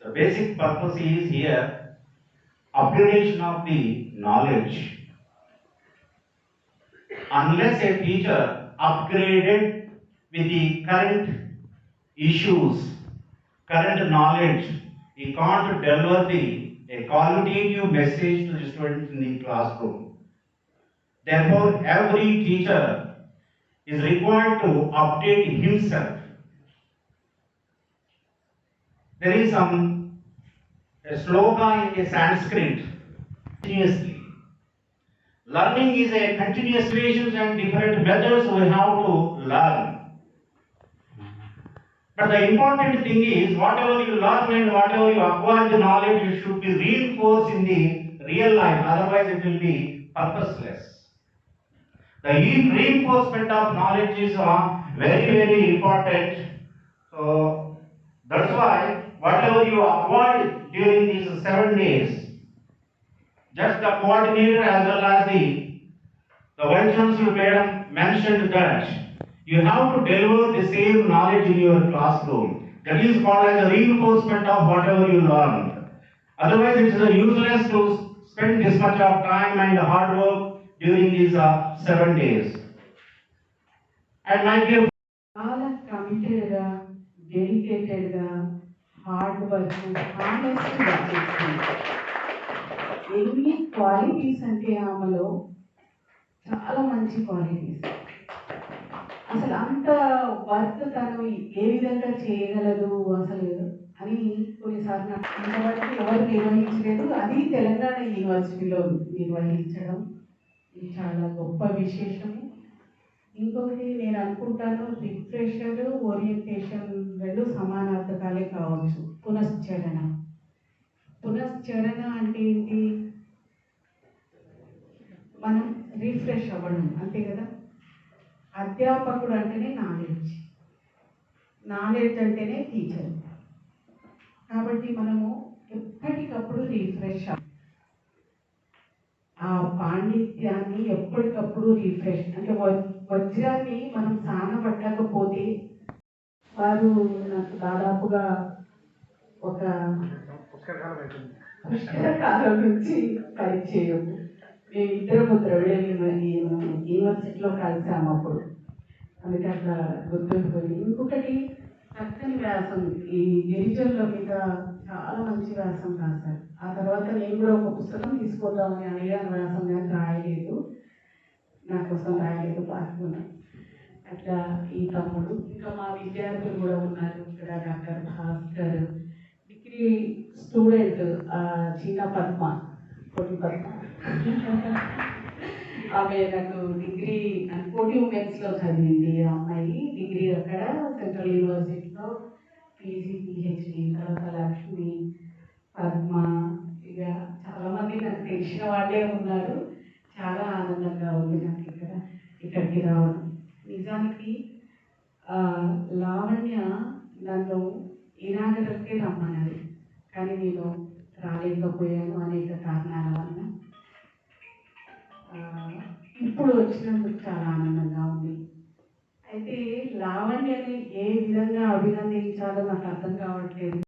The basic purpose is here upgradation of the knowledge. Unless a teacher upgraded with the current issues, current knowledge, he can't deliver the a qualitative message to the students in the classroom. Therefore, every teacher is required to update himself. There is some a slogan in a Sanskrit continuously. Learning is a continuous situations and different methods we have to learn. But the important thing is whatever you learn and whatever you acquire the knowledge, you should be reinforced in the real life, otherwise it will be purposeless. The reinforcement of knowledge is uh, very, very important. So that's why whatever you avoid during these seven days, just the coordinator as well as the, the Vaishnavas Vedam mentioned that you have to deliver the same knowledge in your classroom. That is called as a reinforcement of whatever you learned. Otherwise, it is useless to spend this much of time and hard work during these uh, seven days. And my dear, all are committed, uh, dedicated, uh, hard work హానెస్ట్గా ఎన్ని qualities అంటే ఆమెలో చాలా మంచి qualities. అసలు అంత work తను ఏ విధంగా చేయగలదు అసలు అని కొన్నిసార్లు నాకు ఇంతవరకు ఎవరు నిర్వహించలేదు. అది తెలంగాణ యూనివర్సిటీలో నిర్వహించడం. ఇది చాలా గొప్ప విశేషము. ఇంకొకటి నేను అనుకుంటాను రిఫ్రెషర్ ఓరియంటేషన్ రెండు సమానార్థకాలే కావచ్చు. పునశ్చరణ. పునశ్చరణ అంటే ఏంటి? మనం రిఫ్రెష్ అవ్వడం అంతే కదా? అధ్యాపకుడు అంటేనే నాలెడ్జ్ నాలెడ్జ్ అంటేనే టీచర్ కాబట్టి మనము ఎప్పటికప్పుడు రిఫ్రెష్ అవ్వాలి. పాండిత్యాన్ని ఎప్పటికప్పుడు రిఫ్రెష్ అంటే వజ్రాన్ని మనం సానబట్టకపోతే వారు నాకు దాదాపుగా ఒక పుష్కరకాలం నుంచి పరిచయం మేము ఇద్దరు ద్రవిడ యూనివర్సిటీలో కలిసాము అప్పుడు. అందుకే అట్లా గుర్తుండిపోయింది. ఇంకొకటి వ్యాసం ఈ గిరిజనుల మీద చాలా మంచి వ్యాసం రాశారు. ఆ తర్వాత నేను కూడా ఒక పుస్తకం తీసుకుందామని అడిగాను వ్యాసం కానీ రాయలేదు. నా కోసం రాయలేదు పాల్గొన్నా అట్లా ఈ తమ్ముడు ఇంకా మా విద్యార్థులు కూడా ఉన్నారు ఇక్కడ డాక్టర్ భాస్కర్. డిగ్రీ స్టూడెంట్ చిన్న పద్మ పొడి పద్మ. ఆమె నాకు డిగ్రీ కోటి ఉమెన్స్లో చదివింది ఆ అమ్మాయి. డిగ్రీ అక్కడ సెంట్రల్ యూనివర్సిటీ పీజీ పిహెచ్డి తర్వాత లక్ష్మి పద్మ ఇక చాలామంది నాకు తెలిసిన వాళ్ళే ఉన్నారు. చాలా ఆనందంగా ఉంది నాకు ఇక్కడ ఇక్కడికి రావడం. నిజానికి లావణ్య నన్ను ఇనాగరకే రమ్మన్నది. కానీ నేను రాలేకపోయాను అనేక కారణాల వల్ల ఇప్పుడు వచ్చినందుకు చాలా ఆనందంగా ఉంది అయితే లావణ్యని ఏ విధంగా అభినందించాలో నాకు అర్థం కావట్లేదు.